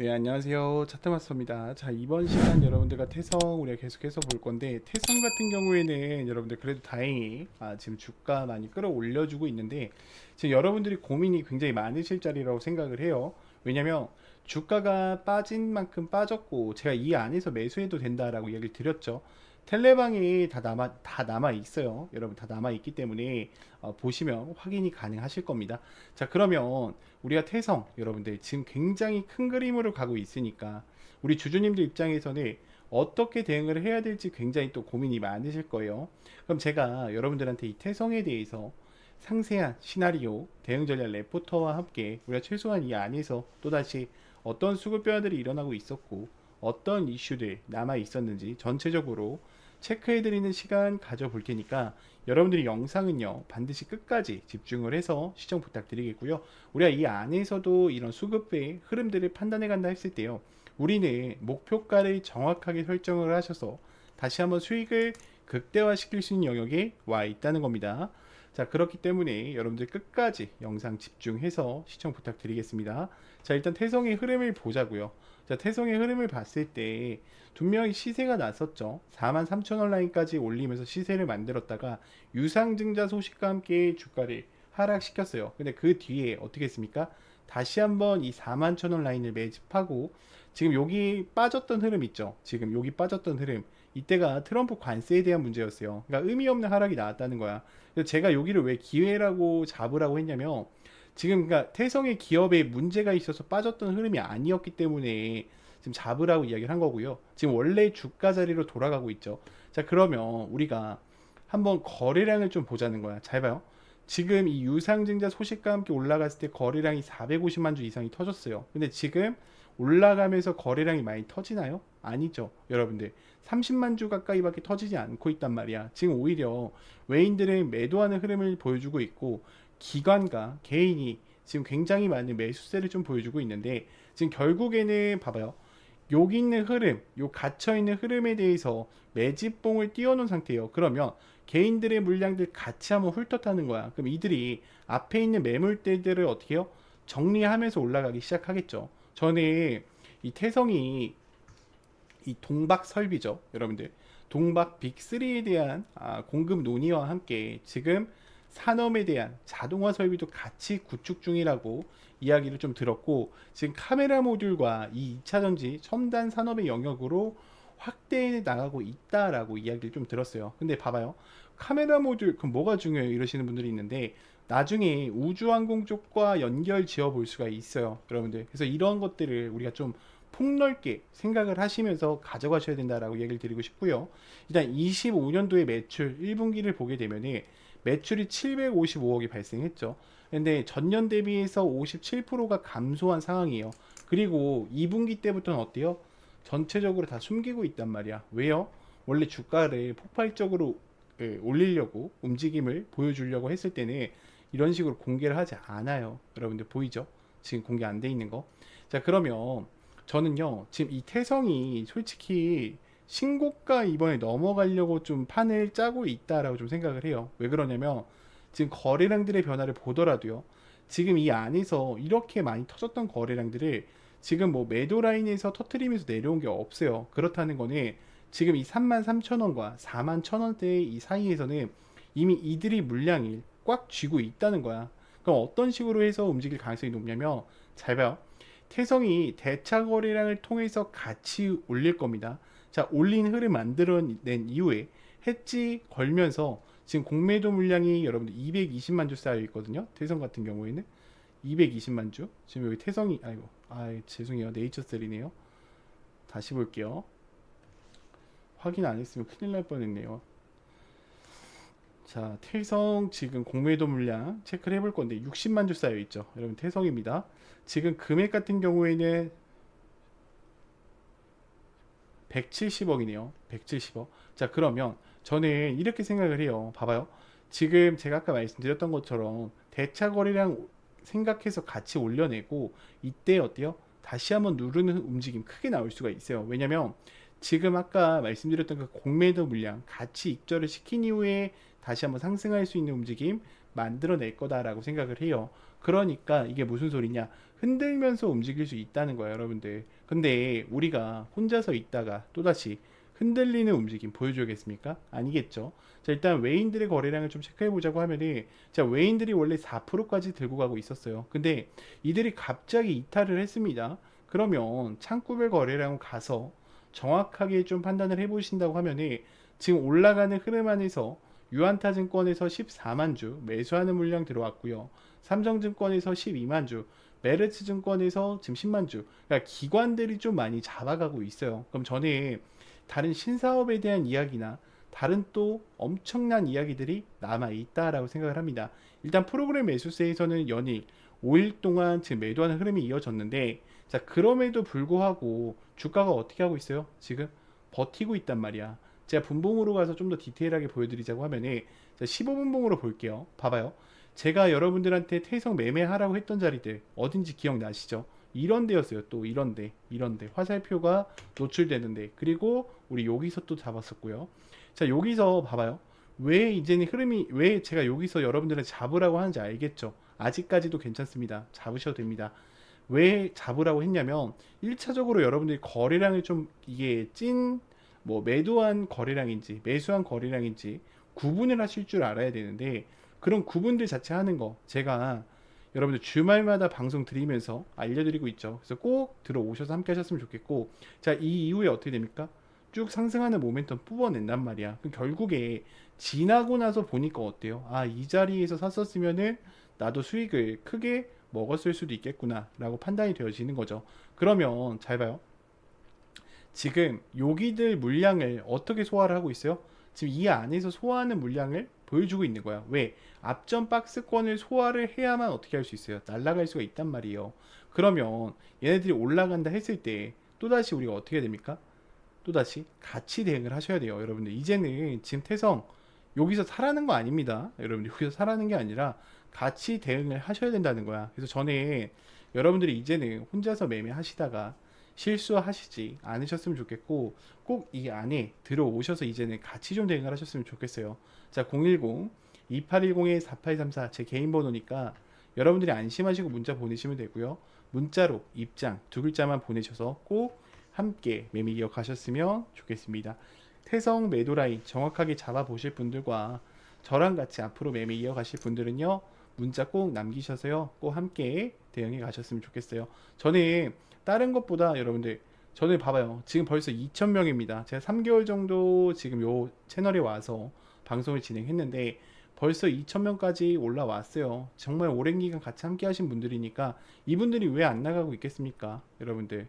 네 안녕하세요. 차트마스터입니다. 자 이번 시간 여러분들과 태성 우리가 계속해서 볼 건데 태성 같은 경우에는 여러분들 그래도 다행히 아, 지금 주가 많이 끌어올려주고 있는데 지금 여러분들이 고민이 굉장히 많으실 자리라고 생각을 해요. 왜냐면 주가가 빠진 만큼 빠졌고 제가 이 안에서 매수해도 된다라고 이야기를 드렸죠 텔레방이 다 남아 다 남아 있어요. 여러분 다 남아 있기 때문에 어, 보시면 확인이 가능하실 겁니다. 자 그러면 우리가 태성 여러분들 지금 굉장히 큰 그림으로 가고 있으니까 우리 주주님들 입장에서는 어떻게 대응을 해야 될지 굉장히 또 고민이 많으실 거예요. 그럼 제가 여러분들한테 이 태성에 대해서 상세한 시나리오, 대응 전략 레포터와 함께 우리가 최소한 이 안에서 또다시 어떤 수급 변화들이 일어나고 있었고 어떤 이슈들 남아 있었는지 전체적으로 체크해드리는 시간 가져볼 테니까 여러분들이 영상은요 반드시 끝까지 집중을 해서 시청 부탁드리겠고요. 우리가 이 안에서도 이런 수급의 흐름들을 판단해 간다 했을 때요. 우리는 목표가를 정확하게 설정을 하셔서 다시 한번 수익을 극대화 시킬 수 있는 영역에 와 있다는 겁니다. 자 그렇기 때문에 여러분들 끝까지 영상 집중해서 시청 부탁드리겠습니다. 자 일단 태성의 흐름을 보자고요. 자 태성의 흐름을 봤을 때 분명히 시세가 났었죠. 4만 3천 원 라인까지 올리면서 시세를 만들었다가 유상증자 소식과 함께 주가를 하락시켰어요. 근데 그 뒤에 어떻게 했습니까? 다시 한번 이 4만 천원 라인을 매집하고 지금 여기 빠졌던 흐름 있죠. 지금 여기 빠졌던 흐름 이때가 트럼프 관세에 대한 문제였어요. 그러니까 의미 없는 하락이 나왔다는 거야. 그래서 제가 여기를 왜 기회라고 잡으라고 했냐면 지금 그러니까 태성의 기업에 문제가 있어서 빠졌던 흐름이 아니었기 때문에 지금 잡으라고 이야기를 한 거고요. 지금 원래 주가 자리로 돌아가고 있죠. 자 그러면 우리가 한번 거래량을 좀 보자는 거야. 잘 봐요. 지금 이 유상증자 소식과 함께 올라갔을 때 거래량이 450만 주 이상이 터졌어요. 근데 지금 올라가면서 거래량이 많이 터지나요? 아니죠. 여러분들. 30만 주 가까이밖에 터지지 않고 있단 말이야. 지금 오히려 외인들은 매도하는 흐름을 보여주고 있고 기관과 개인이 지금 굉장히 많은 매수세를 좀 보여주고 있는데 지금 결국에는 봐봐요. 여기 있는 흐름, 요 갇혀 있는 흐름에 대해서 매집봉을 띄워놓은 상태예요. 그러면 개인들의 물량들 같이 한번 훑어타는 거야. 그럼 이들이 앞에 있는 매물대들을 어떻게 해요? 정리하면서 올라가기 시작하겠죠. 전에 이 태성이 이 동박 설비죠, 여러분들. 동박 빅3에 대한 아, 공급 논의와 함께 지금 산업에 대한 자동화 설비도 같이 구축 중이라고 이야기를 좀 들었고 지금 카메라 모듈과 이 2차 전지 첨단 산업의 영역으로 확대해 나가고 있다라고 이야기를 좀 들었어요. 근데 봐봐요. 카메라 모듈 그럼 뭐가 중요해요? 이러시는 분들이 있는데 나중에 우주항공 쪽과 연결 지어 볼 수가 있어요. 여러분들. 그래서 이런 것들을 우리가 좀 폭넓게 생각을 하시면서 가져가셔야 된다라고 얘기를 드리고 싶고요. 일단 25년도의 매출 1분기를 보게 되면은 매출이 755억이 발생했죠. 근데 전년 대비해서 57%가 감소한 상황이에요. 그리고 2분기 때부터는 어때요? 전체적으로 다 숨기고 있단 말이야. 왜요? 원래 주가를 폭발적으로 예, 올리려고 움직임을 보여주려고 했을 때는 이런 식으로 공개를 하지 않아요. 여러분들 보이죠? 지금 공개 안 돼 있는 거. 자, 그러면 저는요, 지금 이 태성이 솔직히 신고가 이번에 넘어가려고 좀 판을 짜고 있다라고 좀 생각을 해요. 왜 그러냐면 지금 거래량들의 변화를 보더라도요. 지금 이 안에서 이렇게 많이 터졌던 거래량들을 지금 뭐 매도 라인에서 터트리면서 내려온 게 없어요. 그렇다는 거는 지금 이 3만 3천 원과 4만 천 원대 이 사이에서는 이미 이들이 물량이 꽉 쥐고 있다는 거야. 그럼 어떤 식으로 해서 움직일 가능성이 높냐면 잘 봐요. 태성이 대차 거래량을 통해서 같이 올릴 겁니다. 자, 올린 흐름 만들어낸 이후에 해지 걸면서 지금 공매도 물량이 여러분들 220만 주 쌓여 있거든요. 태성 같은 경우에는 220만 주. 지금 여기 태성이 아이고 아 죄송해요 네이처셀이네요. 다시 볼게요. 확인 안 했으면 큰일 날 뻔했네요. 자, 태성 지금 공매도 물량 체크를 해볼 건데 60만 주 쌓여 있죠. 여러분 태성입니다. 지금 금액 같은 경우에는 170억이네요. 170억. 자, 그러면 저는 이렇게 생각을 해요. 봐봐요. 지금 제가 아까 말씀드렸던 것처럼 대차 거래량 생각해서 같이 올려내고 이때 어때요? 다시 한번 누르는 움직임 크게 나올 수가 있어요. 왜냐면 지금 아까 말씀드렸던 그 공매도 물량 같이 입절을 시킨 이후에 다시 한번 상승할 수 있는 움직임 만들어낼 거다라고 생각을 해요. 그러니까 이게 무슨 소리냐? 흔들면서 움직일 수 있다는 거야, 여러분들. 근데 우리가 혼자서 있다가 또다시 흔들리는 움직임 보여줘야겠습니까? 아니겠죠. 자, 일단 외인들의 거래량을 좀 체크해 보자고 하면은 자, 외인들이 원래 4%까지 들고 가고 있었어요. 근데 이들이 갑자기 이탈을 했습니다. 그러면 창구별 거래량 가서 정확하게 좀 판단을 해 보신다고 하면은 지금 올라가는 흐름 안에서 유한타증권에서 14만 주 매수하는 물량 들어왔고요. 삼성증권에서 12만 주, 메르츠증권에서 지금 10만 주. 그러니까 기관들이 좀 많이 잡아가고 있어요. 그럼 저는 다른 신사업에 대한 이야기나 다른 또 엄청난 이야기들이 남아 있다라고 생각을 합니다. 일단 프로그램 매수세에서는 연일 5일 동안 지금 매도하는 흐름이 이어졌는데 자 그럼에도 불구하고 주가가 어떻게 하고 있어요? 지금 버티고 있단 말이야. 제가 분봉으로 가서 좀 더 디테일하게 보여드리자고 하면은 자 15분봉으로 볼게요. 봐봐요. 제가 여러분들한테 태성 매매하라고 했던 자리들 어딘지 기억나시죠? 이런 데였어요. 또 이런 데, 이런 데. 화살표가 노출되는데. 그리고 우리 여기서 또 잡았었고요. 자, 여기서 봐봐요. 왜 이제는 흐름이 왜 제가 여기서 여러분들은 잡으라고 하는지 알겠죠? 아직까지도 괜찮습니다. 잡으셔도 됩니다. 왜 잡으라고 했냐면 1차적으로 여러분들이 거래량이 좀 이게 찐 뭐 매도한 거래량인지 매수한 거래량인지 구분을 하실 줄 알아야 되는데 그런 구분들 자체 하는 거 제가 여러분들 주말마다 방송 드리면서 알려드리고 있죠. 그래서 꼭 들어오셔서 함께 하셨으면 좋겠고 자 이 이후에 어떻게 됩니까? 쭉 상승하는 모멘텀 뽑아낸단 말이야. 그럼 결국에 지나고 나서 보니까 어때요? 아 이 자리에서 샀었으면은 나도 수익을 크게 먹었을 수도 있겠구나라고 판단이 되어지는 거죠. 그러면 잘 봐요. 지금 여기들 물량을 어떻게 소화를 하고 있어요? 지금 이 안에서 소화하는 물량을 보여주고 있는 거야. 왜? 앞전 박스권을 소화를 해야만 어떻게 할 수 있어요? 날아갈 수가 있단 말이에요. 그러면 얘네들이 올라간다 했을 때 또다시 우리가 어떻게 됩니까? 또다시 같이 대응을 하셔야 돼요. 여러분들 이제는 지금 태성 여기서 사라는 거 아닙니다. 여러분들 여기서 사라는 게 아니라 같이 대응을 하셔야 된다는 거야. 그래서 저는 여러분들이 이제는 혼자서 매매하시다가 실수하시지 않으셨으면 좋겠고 꼭 이 안에 들어오셔서 이제는 같이 좀 대응을 하셨으면 좋겠어요. 자, 010 2810에 4834 제 개인 번호니까 여러분들이 안심하시고 문자 보내시면 되고요. 문자로 입장 두 글자만 보내셔서 꼭 함께 매매 이어가셨으면 좋겠습니다. 태성 매도 라인 정확하게 잡아 보실 분들과 저랑 같이 앞으로 매매 이어가실 분들은요. 문자 꼭 남기셔서요. 꼭 함께 대응해 가셨으면 좋겠어요. 저는 다른 것보다 여러분들 저는 봐봐요. 지금 벌써 2,000명입니다. 제가 3개월 정도 지금 요 채널에 와서 방송을 진행했는데 벌써 2,000명까지 올라왔어요. 정말 오랜 기간 같이 함께 하신 분들이니까 이분들이 왜 안 나가고 있겠습니까? 여러분들.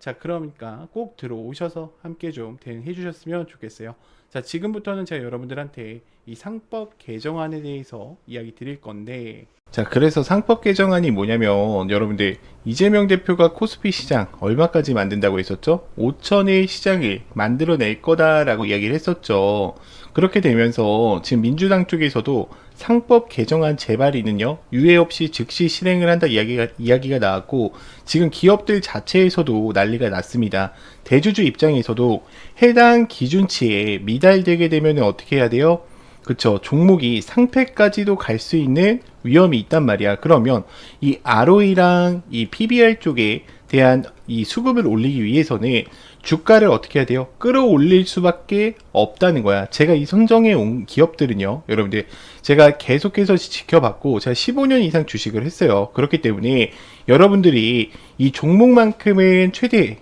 자, 그러니까 꼭 들어오셔서 함께 좀 대응해 주셨으면 좋겠어요. 자, 지금부터는 제가 여러분들한테 이 상법 개정안에 대해서 이야기 드릴 건데 자, 그래서 상법 개정안이 뭐냐면 여러분들 이재명 대표가 코스피 시장 얼마까지 만든다고 했었죠? 5천의 시장을 만들어낼 거다라고 이야기를 했었죠. 그렇게 되면서 지금 민주당 쪽에서도 상법 개정안 재발이는요 유예 없이 즉시 실행을 한다 이야기가 이야기가 나왔고 지금 기업들 자체에서도 난리가 났습니다. 대주주 입장에서도 해당 기준치에 미달되게 되면 어떻게 해야 돼요? 그쵸 종목이 상패까지도 갈 수 있는 위험이 있단 말이야. 그러면 이 ROE랑 이 PBR 쪽에 대한 이 수급을 올리기 위해서는 주가를 어떻게 해야 돼요? 끌어올릴 수밖에 없다는 거야. 제가 이 선정해 온 기업들은요, 여러분들, 제가 계속해서 지켜봤고, 제가 15년 이상 주식을 했어요. 그렇기 때문에 여러분들이 이 종목만큼은 최대,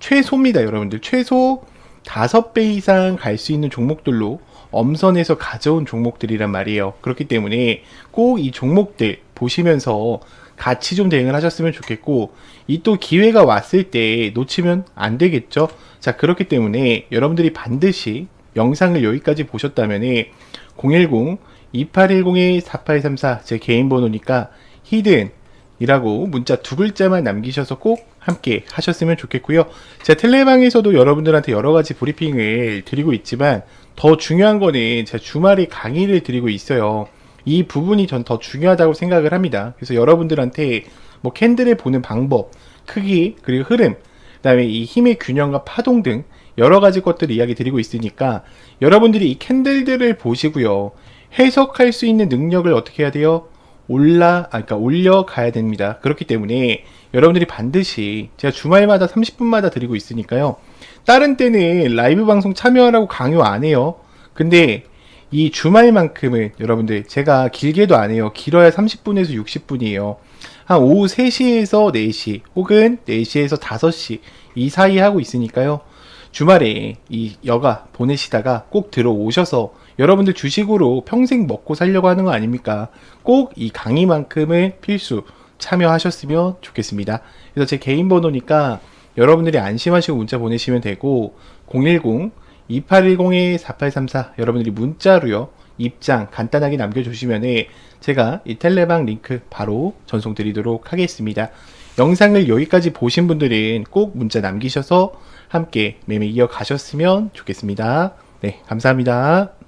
최소입니다, 여러분들. 최소 5배 이상 갈 수 있는 종목들로 엄선해서 가져온 종목들이란 말이에요. 그렇기 때문에 꼭 이 종목들 보시면서 같이 좀 대응을 하셨으면 좋겠고 이 또 기회가 왔을 때 놓치면 안 되겠죠. 자 그렇기 때문에 여러분들이 반드시 영상을 여기까지 보셨다면 010 2810에 4834 제 개인 번호니까 히든 이라고 문자 두 글자만 남기셔서 꼭 함께 하셨으면 좋겠고요. 제가 텔레방에서도 여러분들한테 여러 가지 브리핑을 드리고 있지만 더 중요한 거는 제가 주말에 강의를 드리고 있어요. 이 부분이 전 더 중요하다고 생각을 합니다. 그래서 여러분들한테 뭐 캔들을 보는 방법, 크기, 그리고 흐름, 그다음에 이 힘의 균형과 파동 등 여러 가지 것들을 이야기 드리고 있으니까 여러분들이 이 캔들들을 보시고요. 해석할 수 있는 능력을 어떻게 해야 돼요? 올라, 아, 그러니까 올려가야 됩니다. 그렇기 때문에 여러분들이 반드시 제가 주말마다 30분마다 드리고 있으니까요. 다른 때는 라이브 방송 참여하라고 강요 안 해요. 근데 이 주말만큼은 여러분들 제가 길게도 안 해요. 길어야 30분에서 60분이에요. 한 오후 3시에서 4시 혹은 4시에서 5시 이 사이 하고 있으니까요. 주말에 이 여가 보내시다가 꼭 들어오셔서 여러분들 주식으로 평생 먹고 살려고 하는 거 아닙니까? 꼭 이 강의만큼은 필수 참여하셨으면 좋겠습니다. 그래서 제 개인 번호니까 여러분들이 안심하시고 문자 보내시면 되고 010 2810-4834 여러분들이 문자로요 입장 간단하게 남겨주시면 제가 이 텔레방 링크 바로 전송 드리도록 하겠습니다. 영상을 여기까지 보신 분들은 꼭 문자 남기셔서 함께 매매 이어가셨으면 좋겠습니다. 네, 감사합니다.